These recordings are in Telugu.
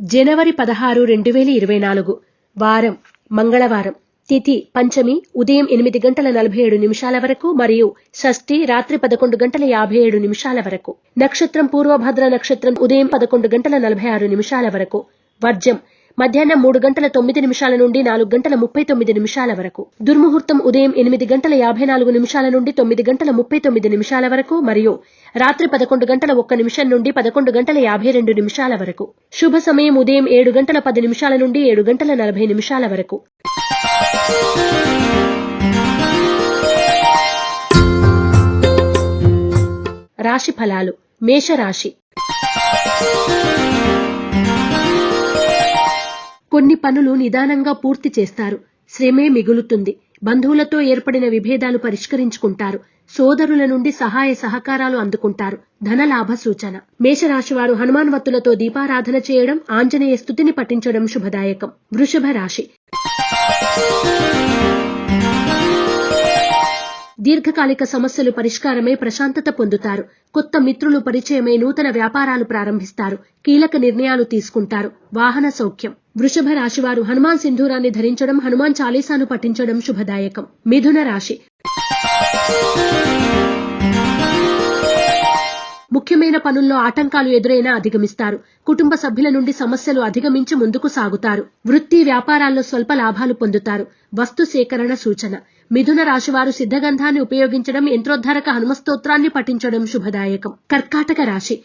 జనవరి పదహారు రెండు వేల ఇరవై నాలుగు. వారం మంగళవారం. తిథి పంచమి ఉదయం ఎనిమిది గంటల నలభై ఏడు నిమిషాల వరకు మరియు షష్ఠి రాత్రి పదకొండు గంటల యాభై ఏడు నిమిషాల వరకు. నక్షత్రం పూర్వభద్ర నక్షత్రం ఉదయం పదకొండు గంటల నలభై ఆరు నిమిషాల వరకు. వర్జం మధ్యాహ్నం మూడు గంటల తొమ్మిది నిమిషాల నుండి నాలుగు గంటల ముప్పై తొమ్మిది నిమిషాల వరకు. దుర్ముహూర్తం ఉదయం ఎనిమిది గంటల యాభై నాలుగు నిమిషాల నుండి తొమ్మిది గంటల ముప్పై తొమ్మిది నిమిషాల వరకు మరియు రాత్రి పదకొండు గంటల ఒక్క నిమిషం నుండి పదకొండు గంటల యాభై రెండు నిమిషాల వరకు. శుభ సమయం ఉదయం ఏడు గంటల పది నిమిషాల నుండి ఏడు గంటల నలభై నిమిషాల వరకు. రాశి ఫలాలు. మేషరాశి. కొన్ని పనులు నిదానంగా పూర్తి చేస్తారు. శ్రమే మిగులుతుంది. బంధువులతో ఏర్పడిన విభేదాలు పరిష్కరించుకుంటారు. సోదరుల నుండి సహాయ సహకారాలు అందుకుంటారు. ధనలాభ సూచన. మేషరాశివారు హనుమాన్ వత్తులతో దీపారాధన చేయడం ఆంజనేయ స్థుతిని పఠించడం శుభదాయకం. వృషభ రాశి. దీర్ఘకాలిక సమస్యలు పరిష్కారమై ప్రశాంతత పొందుతారు. కొత్త మిత్రులు పరిచయమై నూతన వ్యాపారాలు ప్రారంభిస్తారు. కీలక నిర్ణయాలు తీసుకుంటారు. వాహన సౌఖ్యం. వృషభ రాశివారు హనుమాన్ సింధూరాన్ని ధరించడం హనుమాన్ చాలీసాను పఠించడం శుభదాయకం. మిథున రాశి. ముఖ్యమైన పనుల్లో ఆటంకాలు ఎదురైనా అధిగమిస్తారు. కుటుంబ సభ్యుల నుండి సమస్యలు అధిగమించి ముందుకు సాగుతారు. వృత్తి వ్యాపారాల్లో స్వల్ప లాభాలు పొందుతారు. వస్తు సేకరణ సూచన. మిథున రాశివారు సిద్ధగంధాన్ని ఉపయోగించడం యంత్రోద్ధారక హనుమస్తోత్రాన్ని పఠించడం శుభదాయకం. కర్కాటక రాశి.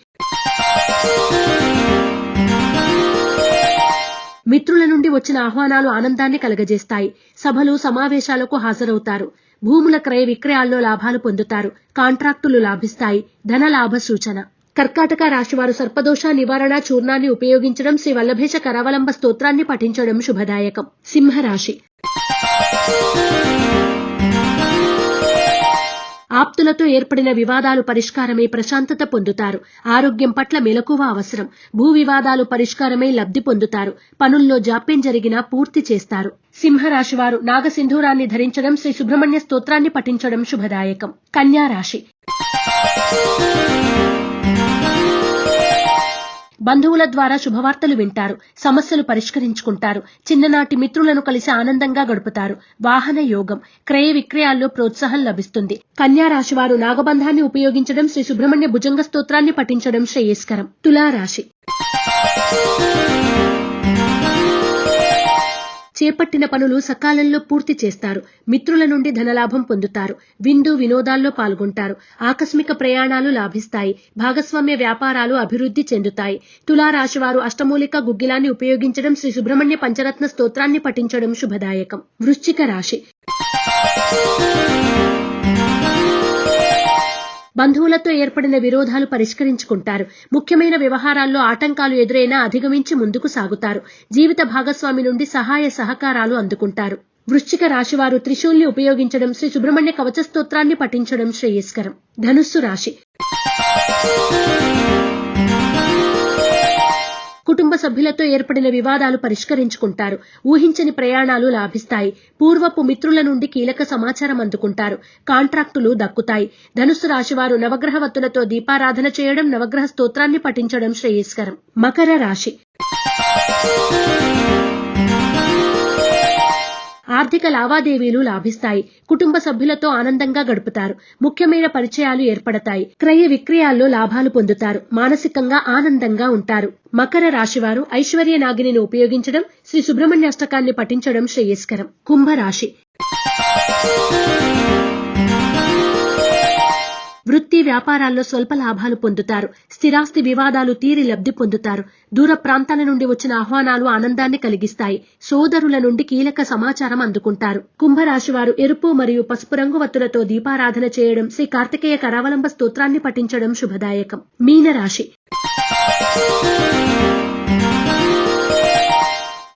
మిత్రుల నుండి వచ్చిన ఆహ్వానాలు ఆనందాన్ని కలగజేస్తాయి. సభలు సమావేశాలకు హాజరవుతారు. భూముల క్రయ విక్రయాల్లో లాభాలు పొందుతారు. కాంట్రాక్టులు లాభిస్తాయి. ధన లాభ సూచన. కర్కాటక రాశివారు సర్పదోష నివారణ చూర్ణాన్ని ఉపయోగించడం శ్రీ వల్లభేష కరావలంబ స్తోత్రాన్ని పఠించడం శుభదాయకం. సింహరాశి. ఆప్తులతో ఏర్పడిన వివాదాలు పరిష్కారమై ప్రశాంతత పొందుతారు. ఆరోగ్యం పట్ల మెలకువ అవసరం. భూ వివాదాలు పరిష్కారమై లబ్ధి పొందుతారు. పనుల్లో జాప్యం జరిగినా పూర్తి చేస్తారు. సింహరాశివారు నాగసింధూరాన్ని ధరించడం శ్రీ సుబ్రహ్మణ్య స్తోత్రాన్ని పఠించడం శుభదాయకం. కన్యా బంధువుల ద్వారా శుభవార్తలు వింటారు సమస్యలు పరిష్కరించుకుంటారు చిన్ననాటి మిత్రులను కలిసి ఆనందంగా గడుపుతారు. వాహన యోగం క్రయ విక్రయాల్లో ప్రోత్సాహం లభిస్తుంది. కన్యా రాశి వారు నాగబంధాన్ని ఉపయోగించడం శ్రీ సుబ్రహ్మణ్య భుజంగ స్తోత్రాన్ని పఠించడం శ్రేయస్కరం. తులారాశి చేపట్టిన పనులు సకాలంలో పూర్తి చేస్తారు. మిత్రుల నుండి ధనలాభం పొందుతారు. విందు వినోదాల్లో పాల్గొంటారు. ఆకస్మిక ప్రయాణాలు లాభిస్తాయి. భాగస్వామ్య వ్యాపారాలు అభివృద్ధి చెందుతాయి. తులారాశివారు అష్టమూలిక గుగ్గిలాన్ని ఉపయోగించడం శ్రీ సుబ్రహ్మణ్య పంచరత్న స్తోత్రాన్ని పఠించడం శుభదాయకం. వృశ్చిక రాశి. బంధువులతో ఏర్పడిన విరోధాలు పరిష్కరించుకుంటారు. ముఖ్యమైన వ్యవహారాల్లో ఆటంకాలు ఎదురైనా అధిగమించి ముందుకు సాగుతారు. జీవిత భాగస్వామి నుండి సహాయ సహకారాలు అందుకుంటారు. వృశ్చిక రాశివారు త్రిశూల్ని ఉపయోగించడం శ్రీ సుబ్రహ్మణ్య కవచ స్తోత్రాన్ని పఠించడం శ్రేయస్కరం. ధనుస్సు రాశి. కుటుంబ సభ్యులతో ఏర్పడిన వివాదాలు పరిష్కరించుకుంటారు. ఊహించని ప్రయాణాలు లాభిస్తాయి. పూర్వపు మిత్రుల నుండి కీలక సమాచారం అందుకుంటారు. కాంట్రాక్టులు దక్కుతాయి. ధనుసు రాశివారు నవగ్రహ వత్తులతో దీపారాధన చేయడం నవగ్రహ స్తోత్రాన్ని పఠించడం శ్రేయస్కరం. మకర రాశి ఆర్థిక లావాదేవీలు లాభిస్తాయి. కుటుంబ సభ్యులతో ఆనందంగా గడుపుతారు. ముఖ్యమైన పరిచయాలు ఏర్పడతాయి. క్రయ విక్రయాల్లో లాభాలు పొందుతారు. మానసికంగా ఆనందంగా ఉంటారు. మకర రాశివారు ఐశ్వర్య నాగిని ఉపయోగించడం శ్రీ సుబ్రహ్మణ్య అష్టకాన్ని పఠించడం శ్రేయస్కరం. కుంభరాశి. రాశి వ్యాపారాల్లో స్వల్ప లాభాలు పొందుతారు. స్థిరాస్తి వివాదాలు తీరి లబ్ధి పొందుతారు. దూర ప్రాంతాల నుండి వచ్చిన ఆహ్వానాలు ఆనందాన్ని కలిగిస్తాయి. సోదరుల నుండి కీలక సమాచారం అందుకుంటారు. కుంభరాశి వారు ఎరుపు మరియు పసుపు రంగు వత్తులతో దీపారాధన చేయడం శ్రీ కార్తికేయ కరావలంబ స్తోత్రాన్ని పఠించడం శుభదాయకం. మీనరాశి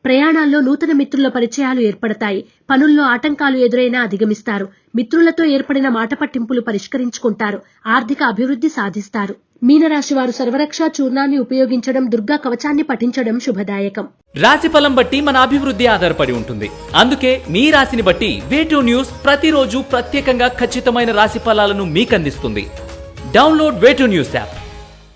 ప్రయాణాల్లో నూతన మిత్రుల పరిచయాలు ఏర్పడతాయి. పనుల్లో ఆటంకాలు ఎదురైనా అధిగమిస్తారు. మిత్రులతో ఏర్పడిన మాట పట్టింపులు పరిష్కరించుకుంటారు. ఆర్థిక అభివృద్ధి సాధిస్తారు. మీనరాశి వారు సర్వరక్ష చూర్ణాన్ని ఉపయోగించడం దుర్గా కవచాన్ని పఠించడం శుభదాయకం. రాశి ఫలం బట్టి మన అభివృద్ధి ఆధారపడి ఉంటుంది. అందుకే మీ రాశిని బట్టి వేటూ న్యూస్ ప్రతిరోజు ప్రత్యేకంగా ఖచ్చితమైన రాశి ఫలాలను మీకు అందిస్తుంది డౌన్లోడ్ వేటూ న్యూస్ యాప్.